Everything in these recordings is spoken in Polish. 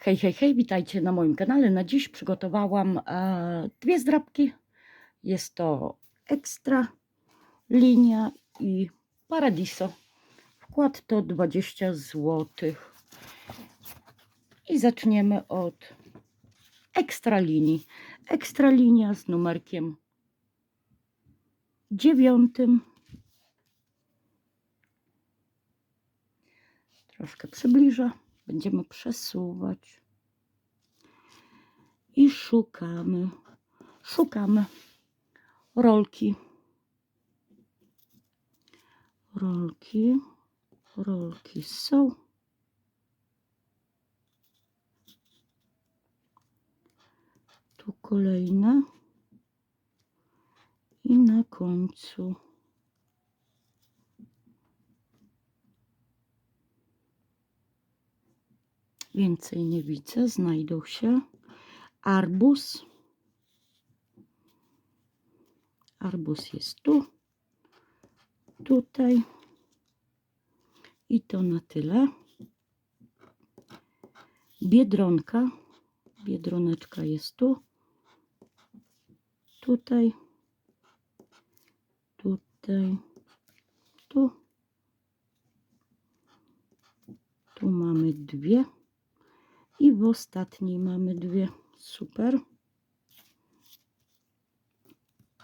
Hej, hej, hej, witajcie na moim kanale. Na dziś przygotowałam e, dwie zdrabki. Jest to ekstra, linia i paradiso. Wkład to 20 zł. I zaczniemy od ekstra linii. Ekstra linia z numerkiem dziewiątym. Troszkę przybliża. Będziemy przesuwać. I szukamy. Szukamy rolki. Rolki. Rolki są. Tu kolejne. I na końcu. Więcej nie widzę. Znajdą się. Arbus. Arbus jest tu. Tutaj. I to na tyle. Biedronka. Biedroneczka jest tu. Tutaj. Tutaj. Tu. Tu mamy dwie. I w ostatniej mamy dwie. Super.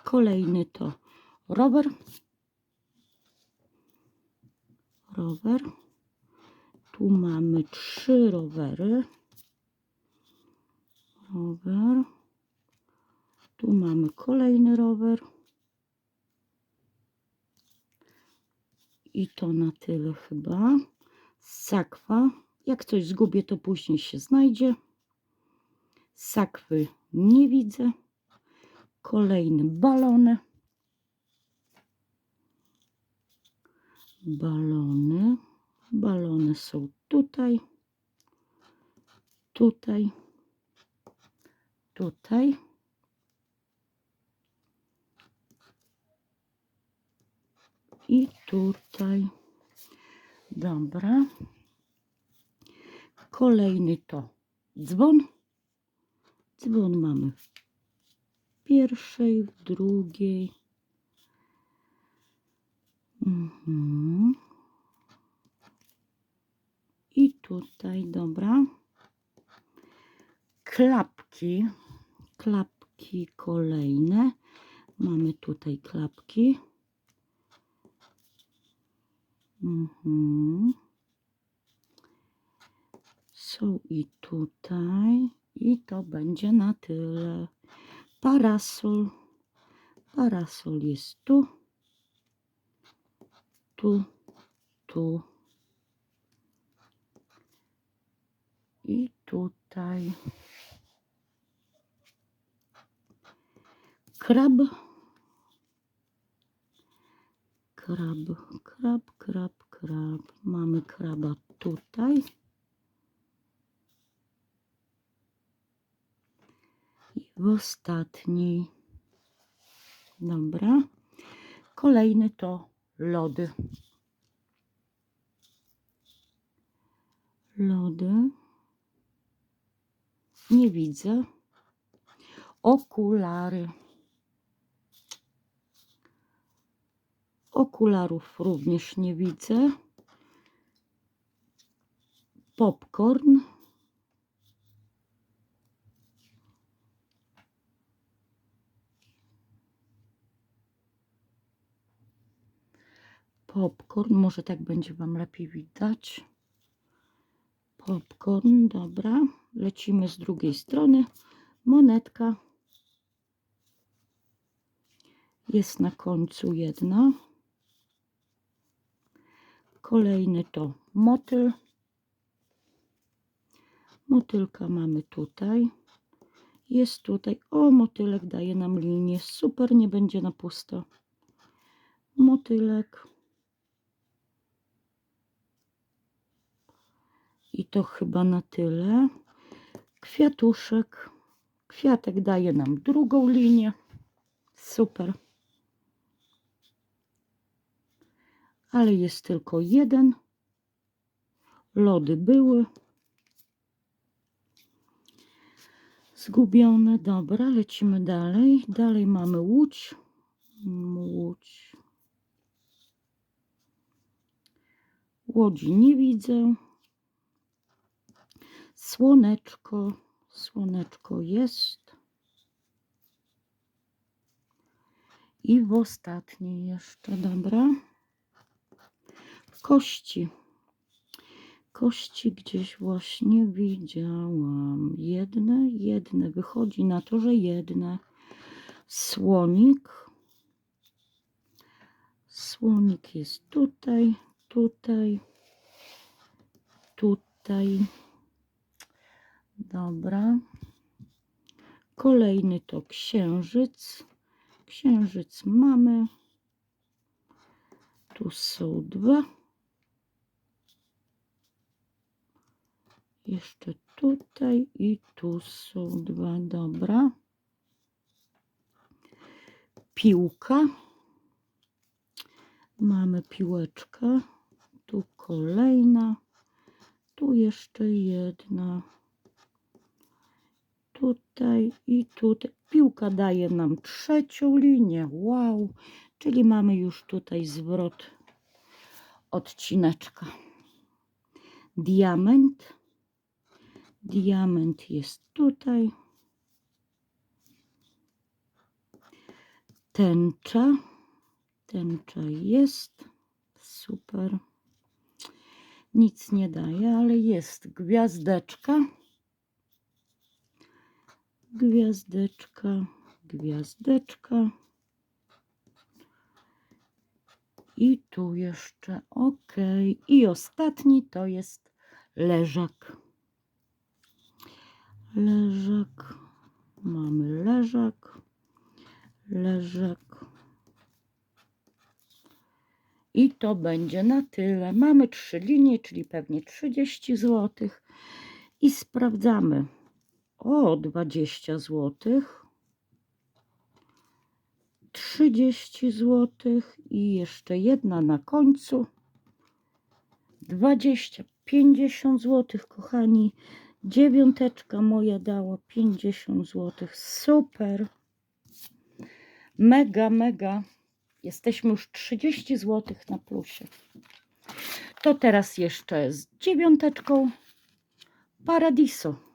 Kolejny to rower. Rower. Tu mamy trzy rowery. Rower. Tu mamy kolejny rower. I to na tyle chyba. Sakwa. Jak coś zgubię, to później się znajdzie. Sakwy nie widzę. Kolejny balony. Balony. Balony są tutaj. Tutaj. Tutaj. I tutaj. Dobra. Kolejny to dzwon. Dzwon mamy w pierwszej, w drugiej. Mhm. I tutaj, dobra. Klapki. Klapki kolejne. Mamy tutaj klapki. Mhm są i tutaj. I to będzie na tyle. Parasol. Parasol jest tu. Tu. Tu. I tutaj. Krab. Krab, krab, krab, krab. Mamy kraba tutaj. W ostatniej. Dobra. Kolejny to lody. Lody. Nie widzę. Okulary. Okularów również nie widzę. Popcorn. Popcorn, może tak będzie Wam lepiej widać. Popcorn, dobra. Lecimy z drugiej strony. Monetka. Jest na końcu jedna. Kolejny to motyl. Motylka mamy tutaj. Jest tutaj. O, motylek daje nam linię. Super, nie będzie na pusto. Motylek. I to chyba na tyle. Kwiatuszek. Kwiatek daje nam drugą linię. Super. Ale jest tylko jeden. Lody były. Zgubione, dobra, lecimy dalej. Dalej mamy łódź. Łódź. Łodzi nie widzę. Słoneczko, słoneczko jest. I w ostatniej jeszcze, dobra. Kości. Kości gdzieś właśnie widziałam. Jedne, jedne. Wychodzi na to, że jedne. Słonik. Słonik jest tutaj, tutaj, tutaj. Dobra. Kolejny to księżyc. Księżyc mamy. Tu są dwa. Jeszcze tutaj i tu są dwa. Dobra. Piłka. Mamy piłeczkę. Tu kolejna. Tu jeszcze jedna. Tutaj i tutaj. Piłka daje nam trzecią linię. Wow. Czyli mamy już tutaj zwrot odcineczka. Diament. Diament jest tutaj. Tęcza. Tęcza jest. Super. Nic nie daje, ale jest gwiazdeczka. Gwiazdeczka, gwiazdeczka. I tu jeszcze ok. I ostatni to jest leżak. Leżak. Mamy leżak. Leżak. I to będzie na tyle. Mamy trzy linie, czyli pewnie 30 zł. I sprawdzamy. O, 20 zł. 30 zł i jeszcze jedna na końcu. 20, 50 zł, kochani. Dziewiąteczka moja dała 50 zł. Super. Mega, mega. Jesteśmy już 30 zł na plusie. To teraz jeszcze z dziewiąteczką Paradiso.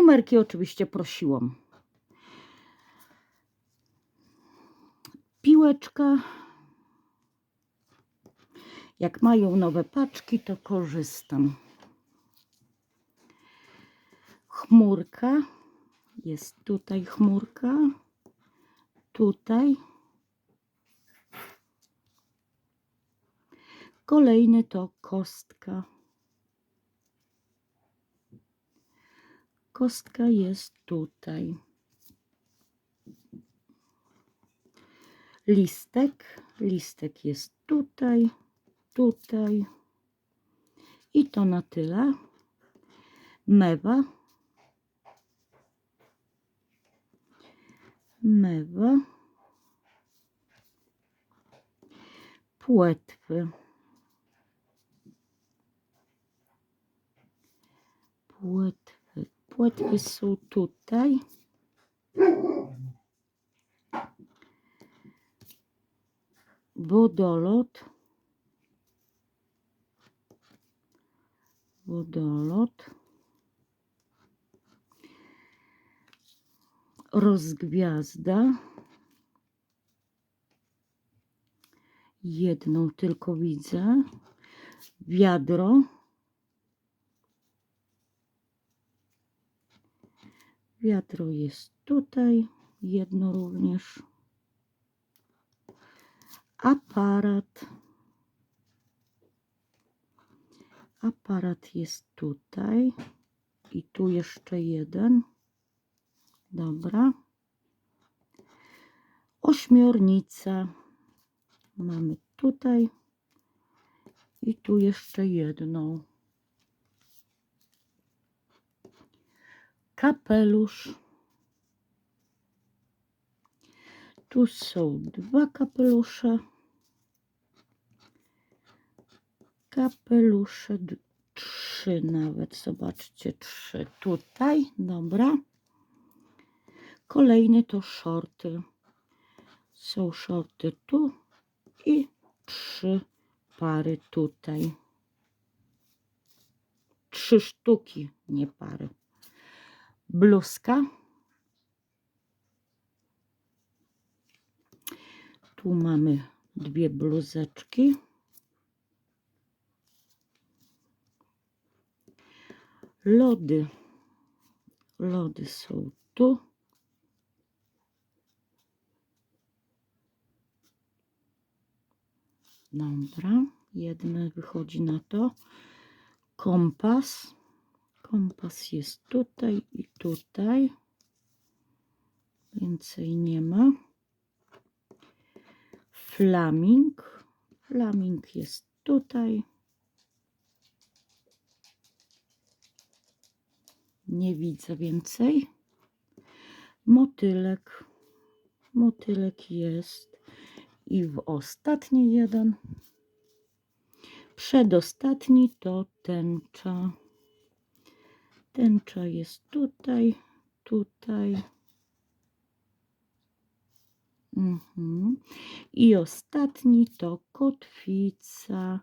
Numerki oczywiście prosiłam. Piłeczka. Jak mają nowe paczki, to korzystam. Chmurka. Jest tutaj chmurka. Tutaj. Kolejny to kostka. Kostka jest tutaj. Listek. Listek jest tutaj, tutaj. I to na tyle. Mewa. Mewa. Płetwy. Płetwy. Płetwy są tutaj. Wodolot. Wodolot. Rozgwiazda. Jedną tylko widzę. Wiadro. Wiadro jest tutaj. Jedno również. Aparat. Aparat jest tutaj. I tu jeszcze jeden. Dobra. Ośmiornica. Mamy tutaj. I tu jeszcze jedną. Kapelusz. Tu są dwa kapelusze. Kapelusze, trzy nawet, zobaczcie, trzy tutaj, dobra. Kolejny to shorty. Są shorty tu i trzy pary tutaj. Trzy sztuki, nie pary. Bluzka. Tu mamy dwie bluzeczki. Lody. Lody są tu. Dobra, jedne wychodzi na to. Kompas. Kompas jest tutaj i tutaj. Więcej nie ma. Flaming. Flaming jest tutaj. Nie widzę więcej. Motylek. Motylek jest. I w ostatni jeden. Przedostatni to tęcza. Tęcza jest tutaj, tutaj. Mhm. I ostatni to kotwica.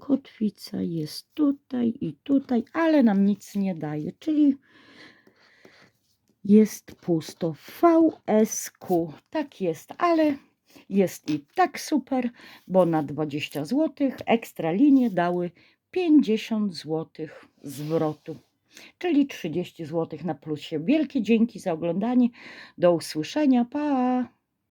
Kotwica jest tutaj i tutaj, ale nam nic nie daje, czyli jest pusto. VSQ. Tak jest, ale jest i tak super, bo na 20 zł ekstra linie dały 50 zł zwrotu, czyli 30 zł na plusie. Wielkie dzięki za oglądanie. Do usłyszenia. Pa!